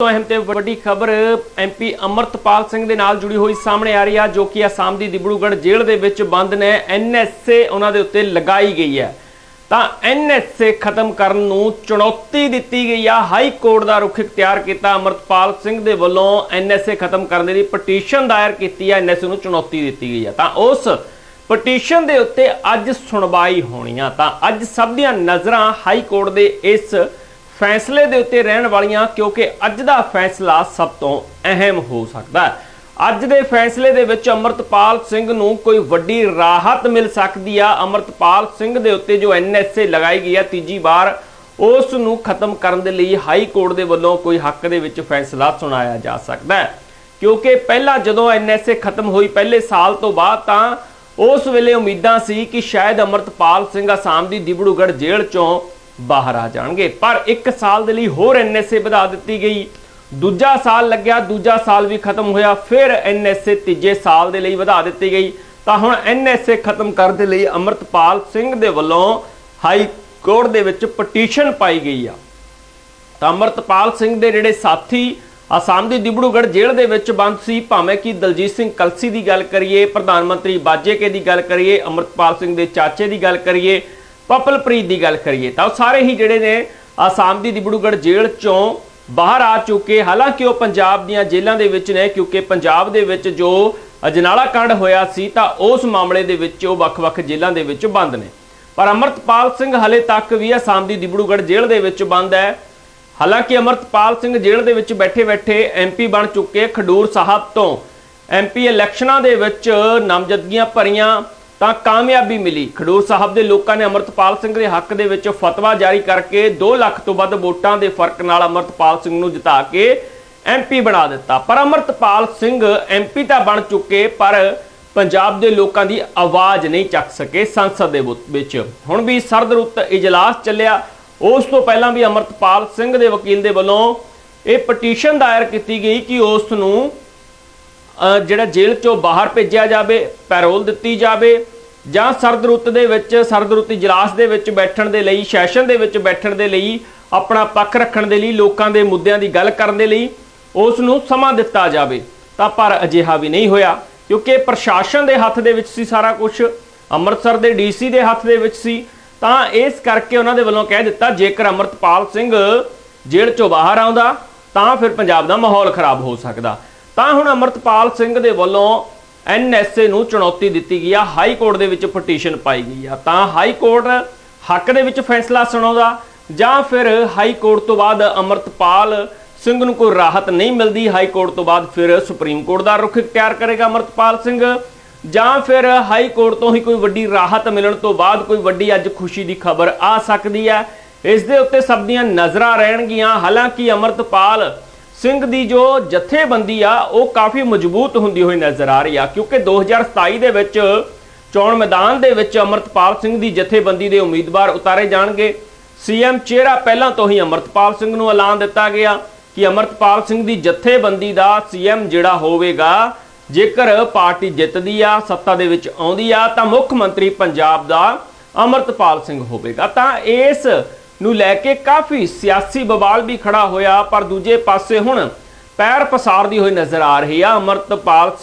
ਤੋਂ ਅਹਿਮ ਤੇ ਵੱਡੀ ਖਬਰ ਐਮਪੀ ਅਮਰਤਪਾਲ ਸਿੰਘ ਦੇ ਨਾਲ ਜੁੜੀ ਹੋਈ ਸਾਹਮਣੇ ਆ ਰਹੀ ਆ, ਜੋ ਕਿ ਅਸਾਮ ਦੀ ਦਿਬੜੂਗੜ੍ਹ ਜੇਲ੍ਹ ਦੇ ਵਿੱਚ ਬੰਦ ਨੇ। ਐਨਐਸਏ ਉਹਨਾਂ ਦੇ ਉੱਤੇ ਲਗਾਈ ਗਈ ਹੈ। ਤਾਂ ਐਨਐਸਏ ਖਤਮ ਕਰਨ ਨੂੰ ਚੁਣੌਤੀ ਦਿੱਤੀ ਗਈ ਆ। ਹਾਈ ਕੋਰਟ ਦਾ ਰੁਖ ਇਖਤਿਆਰ ਕੀਤਾ ਅਮਰਤਪਾਲ ਸਿੰਘ ਦੇ ਵੱਲੋਂ ਐਨਐਸਏ ਖਤਮ ਕਰਨ ਦੇ ਲਈ ਪਟੀਸ਼ਨ ਦਾਇਰ ਕੀਤੀ ਹੈ ਐਨਐਸਏ ਨੂੰ ਚੁਣੌਤੀ ਦਿੱਤੀ ਗਈ ਆ। ਤਾਂ ਉਸ ਪਟੀਸ਼ਨ ਦੇ ਉੱਤੇ ਅੱਜ ਸੁਣਵਾਈ ਹੋਣੀ ਆ। ਤਾਂ ਅੱਜ ਸਭ ਦੀਆਂ ਨਜ਼ਰਾਂ ਹਾਈ ਕੋਰਟ ਦੇ ਇਸ ਫੈਸਲੇ ਦੇ ਉੱਤੇ ਰਹਿਣ ਵਾਲੀਆਂ, ਕਿਉਂਕਿ ਅੱਜ ਦਾ ਫੈਸਲਾ ਸਭ ਤੋਂ ਅਹਿਮ ਹੋ ਸਕਦਾ ਹੈ। ਅੱਜ ਦੇ ਫੈਸਲੇ ਦੇ ਵਿੱਚ ਅਮਰਤਪਾਲ ਸਿੰਘ ਨੂੰ ਕੋਈ ਵੱਡੀ ਰਾਹਤ ਮਿਲ ਸਕਦੀ ਆ। ਅਮਰਤਪਾਲ ਸਿੰਘ ਦੇ ਉੱਤੇ ਜੋ ਐਨਐਸਏ ਲਗਾਈ ਗਈ ਆ ਤੀਜੀ ਵਾਰ, ਉਸ ਨੂੰ ਖਤਮ ਕਰਨ ਦੇ ਲਈ ਹਾਈ ਕੋਰਟ ਦੇ ਵੱਲੋਂ ਕੋਈ ਹੱਕ ਦੇ ਵਿੱਚ ਫੈਸਲਾ ਸੁਣਾਇਆ ਜਾ ਸਕਦਾ ਹੈ। ਕਿਉਂਕਿ ਪਹਿਲਾਂ ਜਦੋਂ ਐਨਐਸਏ ਖਤਮ ਹੋਈ, ਪਹਿਲੇ ਸਾਲ ਤੋਂ ਬਾਅਦ ਤਾਂ ਉਸ ਵੇਲੇ ਉਮੀਦਾਂ ਸੀ ਕਿ ਸ਼ਾਇਦ ਅਮਰਤਪਾਲ ਸਿੰਘ ਅਸਾਮ ਦੀ ਦਿਬੜੂਗੜ੍ਹ ਜੇਲ੍ਹ ਚੋਂ ਬਾਹਰ ਆ ਜਾਣਗੇ। ਪਰ 1 ਸਾਲ ਦੇ ਲਈ ਹੋਰ ਐਨਐਸਏ ਵਧਾ ਦਿੱਤੀ ਗਈ। ਦੂਜਾ ਸਾਲ ਲੱਗਿਆ, ਦੂਜਾ ਸਾਲ ਵੀ ਖਤਮ ਹੋਇਆ, ਫਿਰ ਐਨਐਸਏ ਤੀਜੇ ਸਾਲ ਦੇ ਲਈ ਵਧਾ ਦਿੱਤੀ ਗਈ। ਤਾਂ ਹੁਣ ਐਨਐਸਏ ਖਤਮ ਕਰਨ ਦੇ ਲਈ ਅਮਰਤਪਾਲ ਸਿੰਘ ਦੇ ਵੱਲੋਂ ਹਾਈ ਕੋਰਟ ਦੇ ਵਿੱਚ ਪਟੀਸ਼ਨ ਪਾਈ ਗਈ ਆ। ਤਾਂ ਅਮਰਤਪਾਲ ਸਿੰਘ ਦੇ ਜਿਹੜੇ ਸਾਥੀ ਅਸਾਮ ਦੀ ਦਿਬੜੂਗੜ੍ਹ ਜੇਲ੍ਹ ਦੇ ਵਿੱਚ ਬੰਦ ਸੀ, ਭਾਵੇਂ ਕਿ ਦਲਜੀਤ ਸਿੰਘ ਕਲਸੀ ਦੀ ਗੱਲ ਕਰੀਏ, ਪ੍ਰਧਾਨ ਮੰਤਰੀ ਬਾਜੇਕੇ ਦੀ ਗੱਲ ਕਰੀਏ, ਅਮਰਤਪਾਲ ਸਿੰਘ ਦੇ ਚਾਚੇ ਦੀ ਗੱਲ ਕਰੀਏ ਪਪਲਪ੍ਰੀਤ ਦੀ ਗੱਲ ਕਰੀਏ ਤਾਂ ਉਹ ਸਾਰੇ ਹੀ ਜਿਹੜੇ ਨੇ ਆਸਾਮ ਦੀ ਦਿਬੜੂਗੜ੍ਹ ਜੇਲ੍ਹ ਚੋਂ ਬਾਹਰ ਆ ਚੁੱਕੇ। ਹਾਲਾਂਕਿ ਉਹ ਪੰਜਾਬ ਦੀਆਂ ਜੇਲ੍ਹਾਂ ਦੇ ਵਿੱਚ ਨੇ ਕਿਉਂਕਿ ਪੰਜਾਬ ਦੇ ਵਿੱਚ ਜੋ ਅਜਨਾਲਾ ਕਾਂਡ ਹੋਇਆ ਸੀ ਤਾਂ ਉਸ ਮਾਮਲੇ ਦੇ ਵਿੱਚ ਉਹ ਵੱਖ-ਵੱਖ ਜੇਲ੍ਹਾਂ ਦੇ ਵਿੱਚ ਬੰਦ ਨੇ। ਪਰ ਅਮਰਤਪਾਲ ਸਿੰਘ ਹਲੇ ਤੱਕ ਵੀ ਆਸਾਮ ਦੀ ਦਿਬੜੂਗੜ੍ਹ ਜੇਲ੍ਹ ਦੇ ਵਿੱਚ ਬੰਦ ਹੈ। ਹਾਲਾਂਕਿ ਅਮਰਤਪਾਲ ਸਿੰਘ ਜੇਲ੍ਹ ਦੇ ਵਿੱਚ ਬੈਠੇ-ਬੈਠੇ ਐਮਪੀ ਬਣ ਚੁੱਕੇ ਖਡੂਰ ਸਾਹਿਬ ਤੋਂ। ਐਮਪੀ ਇਲੈਕਸ਼ਨਾਂ ਦੇ ਵਿੱਚ ਨਾਮਜ਼ਦਗੀਆਂ ਭਰੀਆਂ। ਤਾਂ ਕਾਮਯਾਬੀ ਮਿਲੀ। ਖਡੂਰ ਸਾਹਿਬ ਦੇ ਲੋਕਾਂ ਨੇ ਅਮਰਤਪਾਲ ਸਿੰਘ ਦੇ ਹੱਕ ਦੇ ਵਿੱਚ ਫਤਵਾ ਜਾਰੀ ਕਰਕੇ 2 ਲੱਖ ਤੋਂ ਵੱਧ ਵੋਟਾਂ ਦੇ ਫ਼ਰਕ ਨਾਲ ਅਮਰਤਪਾਲ ਸਿੰਘ ਨੂੰ ਜਿਤਾ ਕੇ ਐਮਪੀ ਬਣਾ ਦਿੱਤਾ। ਪਰ ਅਮਰਤਪਾਲ ਸਿੰਘ ਐਮਪੀ ਤਾਂ ਬਣ ਚੁੱਕੇ, ਪਰ ਪੰਜਾਬ ਦੇ ਲੋਕਾਂ ਦੀ ਆਵਾਜ਼ ਨਹੀਂ ਚੱਕ ਸਕੇ ਸੰਸਦ ਦੇ ਵਿੱਚ। ਹੁਣ ਵੀ ਸਰਦ ਰੁੱਤ ਇਜਲਾਸ ਚੱਲਿਆ। ਉਸ ਤੋਂ ਪਹਿਲਾਂ ਵੀ ਅਮਰਤਪਾਲ ਸਿੰਘ ਦੇ ਵਕੀਲ ਦੇ ਵੱਲੋਂ ਇਹ ਪਟੀਸ਼ਨ ਦਾਇਰ ਕੀਤੀ ਗਈ ਕਿ ਉਸ ਨੂੰ ਜਿਹੜਾ ਜੇਲ੍ਹ ਚੋਂ ਬਾਹਰ ਭੇਜਿਆ ਜਾਵੇ, ਪੈਰੋਲ ਦਿੱਤੀ ਜਾਵੇ, ਜਾਂ ਸਰਦ ਰੁੱਤ ਦੇ ਵਿੱਚ, ਸਰਦ ਰੁੱਤ ਇਜਲਾਸ ਦੇ ਵਿੱਚ ਬੈਠਣ ਦੇ ਲਈ, ਸੈਸ਼ਨ ਦੇ ਵਿੱਚ ਬੈਠਣ ਦੇ ਲਈ, ਆਪਣਾ ਪੱਖ ਰੱਖਣ ਦੇ ਲਈ, ਲੋਕਾਂ ਦੇ ਮੁੱਦਿਆਂ ਦੀ ਗੱਲ ਕਰਨ ਦੇ ਲਈ ਉਸ ਨੂੰ ਸਮਾਂ ਦਿੱਤਾ ਜਾਵੇ। ਤਾਂ ਪਰ ਅਜਿਹਾ ਵੀ ਨਹੀਂ ਹੋਇਆ, ਕਿਉਂਕਿ ਪ੍ਰਸ਼ਾਸਨ ਦੇ ਹੱਥ ਦੇ ਵਿੱਚ ਸੀ ਸਾਰਾ ਕੁਝ ਅੰਮ੍ਰਿਤਸਰ ਦੇ ਡੀਸੀ ਦੇ ਹੱਥ ਦੇ ਵਿੱਚ ਸੀ। ਤਾਂ ਇਸ ਕਰਕੇ ਉਹਨਾਂ ਦੇ ਵੱਲੋਂ ਕਹਿ ਦਿੱਤਾ, ਜੇਕਰ ਅਮਰਤਪਾਲ ਸਿੰਘ ਜੇਲ੍ਹ ਚੋਂ ਬਾਹਰ ਆਉਂਦਾ, ਤਾਂ ਫਿਰ ਪੰਜਾਬ ਦਾ ਮਾਹੌਲ ਖਰਾਬ ਹੋ ਸਕਦਾ। ਤਾਂ ਹੁਣ ਅਮਰਤਪਾਲ ਸਿੰਘ ਦੇ ਵੱਲੋਂ ਐਨਐਸਏ ਨੂੰ ਚੁਣੌਤੀ ਦਿੱਤੀ ਗਈ ਆ, ਹਾਈ ਕੋਰਟ ਦੇ ਵਿੱਚ ਪਟੀਸ਼ਨ ਪਾਈ ਗਈ ਆ। ਤਾਂ ਹਾਈ ਕੋਰਟ ਹੱਕ ਦੇ ਵਿੱਚ ਫੈਸਲਾ ਸੁਣਾਉਂਦਾ, ਜਾਂ ਫਿਰ ਹਾਈ ਕੋਰਟ ਤੋਂ ਬਾਅਦ ਅਮਰਤਪਾਲ ਸਿੰਘ ਨੂੰ ਕੋਈ ਰਾਹਤ ਨਹੀਂ ਮਿਲਦੀ, ਹਾਈ ਕੋਰਟ ਤੋਂ ਬਾਅਦ ਫਿਰ ਸੁਪਰੀਮ ਕੋਰਟ ਦਾ ਰੁਖ ਇਖਤਿਆਰ ਕਰੇਗਾ ਅਮਰਤਪਾਲ ਸਿੰਘ। ਜਾਂ ਫਿਰ ਹਾਈ ਕੋਰਟ ਤੋਂ ਹੀ ਕੋਈ ਵੱਡੀ ਰਾਹਤ ਮਿਲਣ ਤੋਂ ਬਾਅਦ ਕੋਈ ਵੱਡੀ ਅੱਜ ਖੁਸ਼ੀ ਦੀ ਖਬਰ ਆ ਸਕਦੀ ਹੈ ਇਸ ਦੇ ਉੱਤੇ ਸਭ ਦੀਆਂ ਨਜ਼ਰਾਂ ਰਹਿਣਗੀਆਂ। ਹਾਲਾਂਕਿ ਅਮਰਤਪਾਲ ਸਿੰਘ ਦੀ ਜੋ ਜਥੇਬੰਦੀ ਆ, ਉਹ ਕਾਫੀ ਮਜ਼ਬੂਤ ਹੁੰਦੀ ਹੋਈ ਨਜ਼ਰ ਆ ਰਹੀ ਆ, ਕਿਉਂਕਿ 2027 ਦੇ ਵਿੱਚ ਚੋਣ ਮੈਦਾਨ ਦੇ ਵਿੱਚ ਅਮਰਤਪਾਲ ਸਿੰਘ ਦੀ ਜਥੇਬੰਦੀ ਦੇ ਉਮੀਦਵਾਰ ਉਤਾਰੇ ਜਾਣਗੇ। ਸੀਐਮ ਚਿਹਰਾ ਪਹਿਲਾਂ ਤੋਂ ਹੀ ਅਮਰਤਪਾਲ ਸਿੰਘ ਨੂੰ ਐਲਾਨ ਦਿੱਤਾ ਗਿਆ ਕਿ ਅਮਰਤਪਾਲ ਸਿੰਘ ਦੀ ਜਥੇਬੰਦੀ ਦਾ ਸੀਐਮ ਜਿਹੜਾ ਹੋਵੇਗਾ, ਜੇਕਰ ਪਾਰਟੀ ਜਿੱਤਦੀ ਆ, ਸੱਤਾ ਦੇ ਵਿੱਚ ਆਉਂਦੀ ਆ, ਤਾਂ ਮੁੱਖ ਮੰਤਰੀ ਪੰਜਾਬ ਦਾ ਅਮਰਤਪਾਲ ਸਿੰਘ ਹੋਵੇਗਾ। ਤਾਂ ਇਸ ਨੂੰ ਲੈ ਕੇ ਕਾਫੀ ਸਿਆਸੀ ਬਵਾਲ ਵੀ ਖੜਾ ਹੋਇਆ, ਪਰ ਦੂਜੇ ਪਾਸੇ ਹੁਣ ਪੈਰ ਪਸਾਰਦੀ ਹੋਈ ਨਜ਼ਰ ਆ ਰਹੀ ਆ ਅਮਰਤਪਾਲ